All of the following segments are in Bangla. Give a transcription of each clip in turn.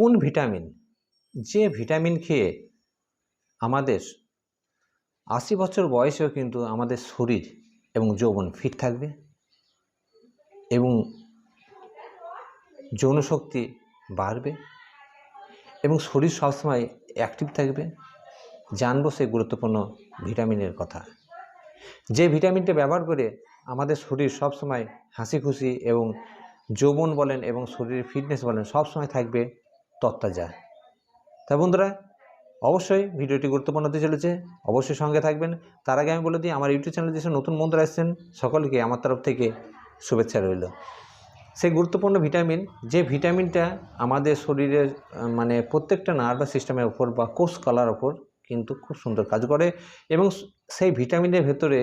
কোন ভিটামিন? যে ভিটামিন খেয়ে আমাদের আশি বছর বয়সেও কিন্তু আমাদের শরীর এবং যৌবন ফিট থাকবে এবং যৌনশক্তি বাড়বে এবং শরীর সবসময় অ্যাক্টিভ থাকবে। জানব সেই গুরুত্বপূর্ণ ভিটামিনের কথা। যে ভিটামিনটা ব্যবহার করে আমাদের শরীর সবসময় হাসি খুশি এবং যৌবন বলেন এবং শরীরের ফিটনেস বলেন সবসময় থাকবে। তত্তাজা তা বন্ধুরা, অবশ্যই ভিডিওটি গুরুত্বপূর্ণ হতে চলেছে। অবশ্যই সঙ্গে থাকবেন। তার আগে আমি বলে দিই, আমার ইউটিউব চ্যানেলে যেসব নতুন বন্ধুরা এসেছেন, সকলকে আমার তরফ থেকে শুভেচ্ছা রইল। সেই গুরুত্বপূর্ণ ভিটামিন, যে ভিটামিনটা আমাদের শরীরের মানে প্রত্যেকটা নার্ভাস সিস্টেমের ওপর বা কোষ কলার ওপর কিন্তু খুব সুন্দর কাজ করে এবং সেই ভিটামিনের ভেতরে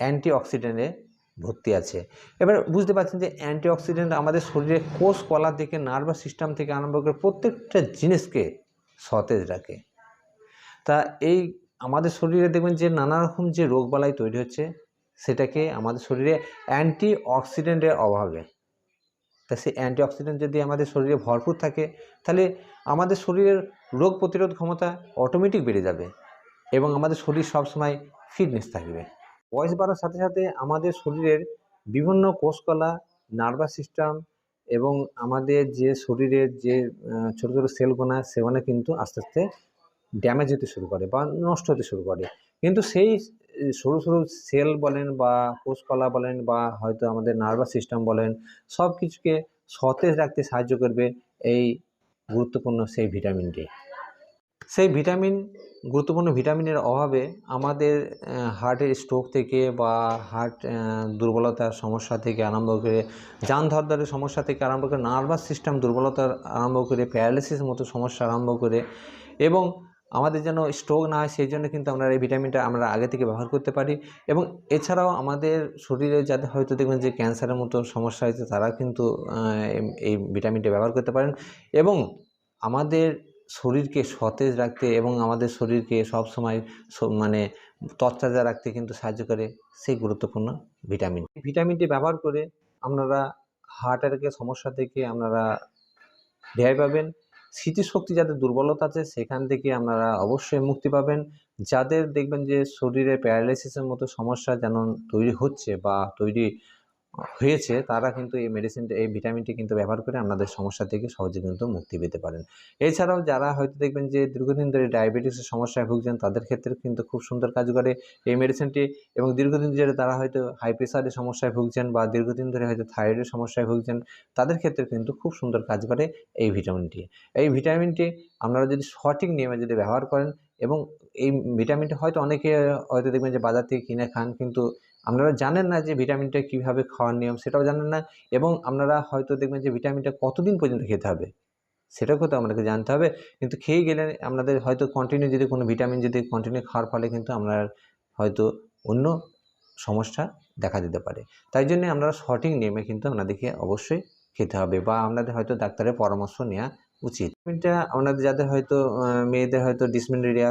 অ্যান্টিঅক্সিডেন্টে ভর্তি আছে। এবার বুঝতে পারছেন যে অ্যান্টিঅক্সিডেন্ট আমাদের শরীরে কোষ কলা থেকে, নার্ভাস সিস্টেম থেকে আরম্ভ করে প্রত্যেকটা জিনিসকে সতেজ রাখে। তা এই আমাদের শরীরে দেখবেন যে নানা রকম যে রোগবালাই তৈরি হচ্ছে, সেটাকে আমাদের শরীরে অ্যান্টি অক্সিডেন্টের অভাবে। তা সেই অ্যান্টি অক্সিডেন্ট যদি আমাদের শরীরে ভরপুর থাকে, তাহলে আমাদের শরীরের রোগ প্রতিরোধ ক্ষমতা অটোমেটিক বেড়ে যাবে এবং আমাদের শরীর সবসময় ফিটনেস থাকবে। বয়স বাড়ার সাথে সাথে আমাদের শরীরের বিভিন্ন কোষকলা, নার্ভাস সিস্টেম এবং আমাদের যে শরীরের যে ছোটো ছোটো সেলগুনা সেগুলো কিন্তু আস্তে আস্তে ড্যামেজ হতে শুরু করে বা নষ্ট হতে শুরু করে। কিন্তু সেই সরু সরু সেল বলেন বা কোষকলা বলেন বা হয়তো আমাদের নার্ভাস সিস্টেম বলেন সব কিছুকে সতেজ রাখতে সাহায্য করবে এই গুরুত্বপূর্ণ সেই ভিটামিনটি। সেই ভিটামিন, গুরুত্বপূর্ণ ভিটামিনের অভাবে আমাদের হার্টের স্ট্রোক থেকে বা হার্ট দুর্বলতার সমস্যা থেকে আরম্ভ করে যান ধরদারের সমস্যা থেকে আরম্ভ করে নার্ভাস সিস্টেম দুর্বলতার আরম্ভ করে প্যারালিসিস মতো সমস্যা আরম্ভ করে এবং আমাদের যেন স্ট্রোক না হয় সেই জন্য কিন্তু আমরা এই ভিটামিনটা আমরা আগে থেকে ব্যবহার করতে পারি এবং এছাড়াও আমাদের শরীরে যাদের হয়তো দেখবেন যে ক্যান্সারের মতো সমস্যা হয়েছে তারা কিন্তু এই- এই ভিটামিনটা ব্যবহার করতে পারেন এবং আমাদের শরীরকে সতেজ রাখতে এবং আমাদের শরীরকে সবসময় মানে তরতাজা রাখতে কিন্তু সাহায্য করে সেই গুরুত্বপূর্ণ ভিটামিন। ভিটামিনটি ব্যবহার করে আপনারা হার্ট অ্যাটাকের সমস্যা থেকে আপনারা রেহাই পাবেন। স্মৃতিশক্তি যাদের দুর্বলতা আছে সেখান থেকে আপনারা অবশ্যই মুক্তি পাবেন। যাদের দেখবেন যে শরীরে প্যারালাইসিসের মতো সমস্যা যেন তৈরি হচ্ছে বা তৈরি হয়েছে, তারা কিন্তু এই মেডিসিনটা এই ভিটামিনটি কিন্তু ব্যবহার করে আপনাদের সমস্যা থেকে সহজে কিন্তু মুক্তি পেতে পারেন। এছাড়াও যারা হয়তো দেখবেন যে দীর্ঘদিন ধরে ডায়াবেটিসের সমস্যায় ভুগছেন, তাদের ক্ষেত্রে কিন্তু খুব সুন্দর কাজ করে এই মেডিসিনটি এবং দীর্ঘদিন ধরে তারা হয়তো হাই প্রেশারের সমস্যায় ভুগছেন বা দীর্ঘদিন ধরে হয়তো থাইরয়েডের সমস্যায় ভুগছেন, তাদের ক্ষেত্রে কিন্তু খুব সুন্দর কাজ করে এই ভিটামিনটি এই ভিটামিনটি আপনারা যদি সঠিক নিয়মে যদি ব্যবহার করেন এবং এই ভিটামিনটি হয়তো অনেকে হয়তো দেখবেন যে বাজার থেকে কিনে খান, কিন্তু আপনারা জানেন না যে ভিটামিনটা কীভাবে খাওয়ার নিয়ম সেটাও জানেন না এবং আপনারা হয়তো দেখবেন যে ভিটামিনটা কতদিন পর্যন্ত খেতে হবে সেটা কোথাও আমাদেরকে জানতে হবে। কিন্তু খেয়ে গেলে আপনাদের হয়তো কন্টিনিউ যদি কোনো ভিটামিন যদি কন্টিনিউ খাওয়ার ফলে কিন্তু আপনার হয়তো অন্য সমস্যা দেখা দিতে পারে। তাই জন্য আপনারা সঠিক নিয়মে কিন্তু আপনাদেরকে অবশ্যই খেতে হবে বা আপনাদের হয়তো ডাক্তারের পরামর্শ নেওয়া উচিত। আপনাদের যাদের হয়তো মেয়েদের হয়তো ডিসমেনোরিয়া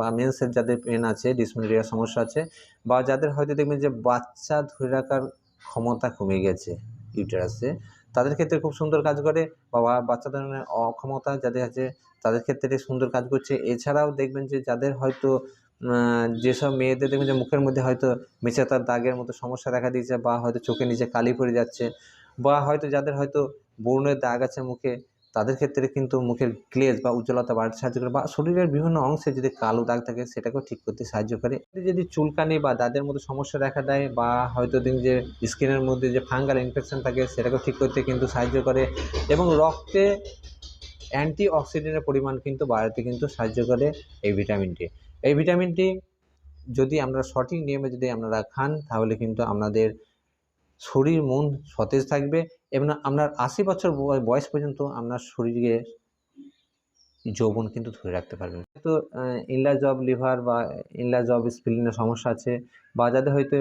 বা মেন্সের যাদের পেন আছে ডিসমেনোরিয়া সমস্যা আছে, বা যাদের হয়তো দেখবেন যে বাচ্চা ধরে রাখার ক্ষমতা কমে গেছে ইউটারাসে তাদের ক্ষেত্রে খুব সুন্দর কাজ করে, বা বাচ্চা ধরনের অক্ষমতা যাদের আছে, তাদের ক্ষেত্রে সুন্দর কাজ করছে। এছাড়াও দেখবেন যে যাদের হয়তো যেসব মেয়েদের দেখবেন যে মুখের মধ্যে হয়তো মেচেতার দাগের মতো সমস্যা দেখা দিয়েছে, বা হয়তো চোখের নিচে কালি পড়ে যাচ্ছে বা হয়তো যাদের হয়তো বরুণের দাগ আছে মুখে, তাদের ক্ষেত্রে কিন্তু মুখের গ্লেজ বা উজ্জ্বলতা বাড়তে সাহায্য করে বা শরীরের বিভিন্ন অংশে যদি কালো দাগ থাকে, সেটাকেও ঠিক করতে সাহায্য করে। যদি চুলকানি বা দাঁতের মধ্যে সমস্যা দেখা দেয় বা হয়তো দিন যে স্কিনের মধ্যে যে ফাঙ্গাল ইনফেকশন থাকে, সেটাকেও ঠিক করতে কিন্তু সাহায্য করে এবং রক্তে অ্যান্টি অক্সিডেন্টের পরিমাণ কিন্তু বাড়াতে কিন্তু সাহায্য করে এই ভিটামিনটি এই ভিটামিনটি যদি আমরা সঠিক নিয়মে যদি আপনারা খান, তাহলে কিন্তু আপনাদের শরীর, মন সতেজ থাকবে এবং আপনার আশি বছর বয়- বয়স পর্যন্ত আপনার শরীরে যৌবন কিন্তু ধরে রাখতে পারবেন। তো ইনলাজ অফ লিভার বা ইনলাজ অফ স্প্লিনের সমস্যা আছে বা যাদের হয়তো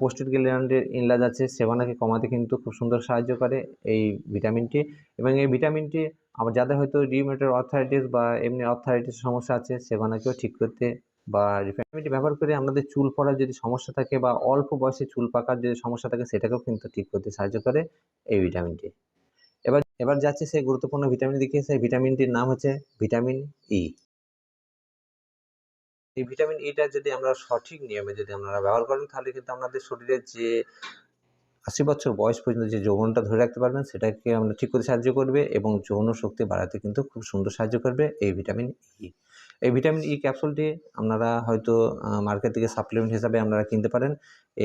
পোস্টেড গ্ল্যান্ডের ইনলাজ আছে সেবানাকে কমাতে কিন্তু খুব সুন্দর সাহায্য করে এই ভিটামিনটি এবং এই ভিটামিনটি আবার যাদের হয়তো রিউমেটের অর্থারাইটিস বা এমনি অর্থারাইটিস সমস্যা আছে সেবানাকেও ঠিক করতে বা রিফাইনমেন্ট ব্যবহার করে আমাদের চুল পড়ার যদি সমস্যা থাকে বা অল্প বয়সে চুল পাকার যে সমস্যা থাকে, সেটাকেও কিন্তু ঠিক করতে সাহায্য করে এই ভিটামিনটি এবার এবার যাচ্ছে সেই গুরুত্বপূর্ণ ভিটামিন দেখিয়ে সেই ভিটামিনটির নাম হচ্ছে ভিটামিন ই এই ভিটামিন ইটা যদি আমরা সঠিক নিয়মে যদি আপনারা ব্যবহার করেন, তাহলে কিন্তু আমাদের শরীরের যে আশি বছর বয়স পর্যন্ত যে যৌবনটা ধরে রাখতে পারবেন, সেটাকে আমরা ঠিক করতে সাহায্য করবে এবং যৌন শক্তি বাড়াতে কিন্তু খুব সুন্দর সাহায্য করবে এই ভিটামিন ই এই ভিটামিন ই ক্যাপসুলটি আপনারা হয়তো মার্কেট থেকে সাপ্লিমেন্ট হিসাবে আপনারা কিনতে পারেন।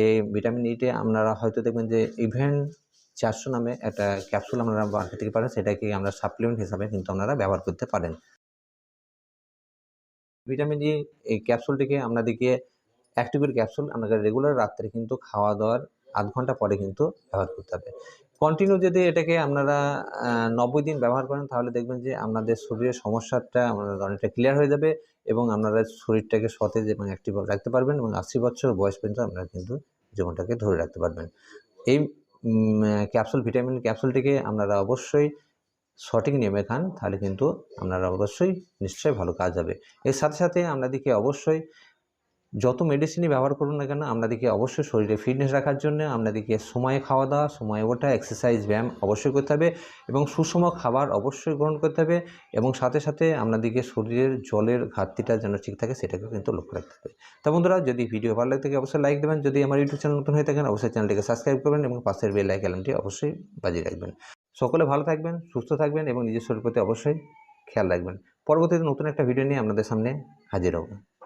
এই ভিটামিন ইটে আপনারা হয়তো দেখবেন যে ইভেন চারশো নামে একটা ক্যাপসুল আপনারা মার্কেট থেকে পারেন, সেটাকে আমরা সাপ্লিমেন্ট হিসাবে কিন্তু আপনারা ব্যবহার করতে পারেন। ভিটামিন ই এই ক্যাপসুলটিকে আপনাদেরকে একটি করে ক্যাপসুল আপনাকে রেগুলার রাত্রে কিন্তু খাওয়া দাওয়ার আধ ঘণ্টা পরে কিন্তু ব্যবহার করতে হবে। কন্টিনিউ যদি এটাকে আপনারা নব্বই দিন ব্যবহার করেন, তাহলে দেখবেন যে আপনাদের শরীরের সমস্যাটা আপনাদের অনেকটা ক্লিয়ার হয়ে যাবে এবং আপনারা শরীরটাকে সতেজ এবং অ্যাক্টিভ রাখতে পারবেন এবং আশি বছর বয়স পর্যন্ত আপনারা কিন্তু জীবনটাকে ধরে রাখতে পারবেন। এই ক্যাপসুল ভিটামিন ক্যাপসুলটিকে আপনারা অবশ্যই সঠিক নিয়মে খান, তাহলে কিন্তু আপনারা অবশ্যই নিশ্চয়ই ভালো কাজ হবে। এর সাথে সাথে আপনাদেরকে অবশ্যই যত মেডিসিনই ব্যবহার করুন না কেন, আপনাদেরকে অবশ্যই শরীরে ফিটনেস রাখার জন্য, আপনাদেরকে সময়ে খাওয়া দাওয়া, সময়ে ওঠা এক্সারসাইজ ব্যায়াম অবশ্যই করতে হবে এবং সুষম খাবার অবশ্যই গ্রহণ করতে হবে এবং সাথে সাথে আপনাদেরকে শরীরের জলের ঘাটতিটা যেন ঠিক থাকে সেটাকেও কিন্তু লক্ষ্য রাখতে হবে। তো বন্ধুরা, যদি ভিডিও ভালো লাগে থাকে অবশ্যই লাইক দেবেন, যদি আমার ইউটিউব চ্যানেল নতুন হয়ে থাকেন অবশ্যই চ্যানেলটিকে সাবস্ক্রাইব করবেন এবং পাশের বেল আইকনটি অবশ্যই বাজিয়ে রাখবেন। সকলে ভালো থাকবেন, সুস্থ থাকবেন এবং নিজের শরীর প্রতি অবশ্যই খেয়াল রাখবেন। পরবর্তীতে নতুন একটা ভিডিও নিয়ে আপনাদের সামনে হাজির হব।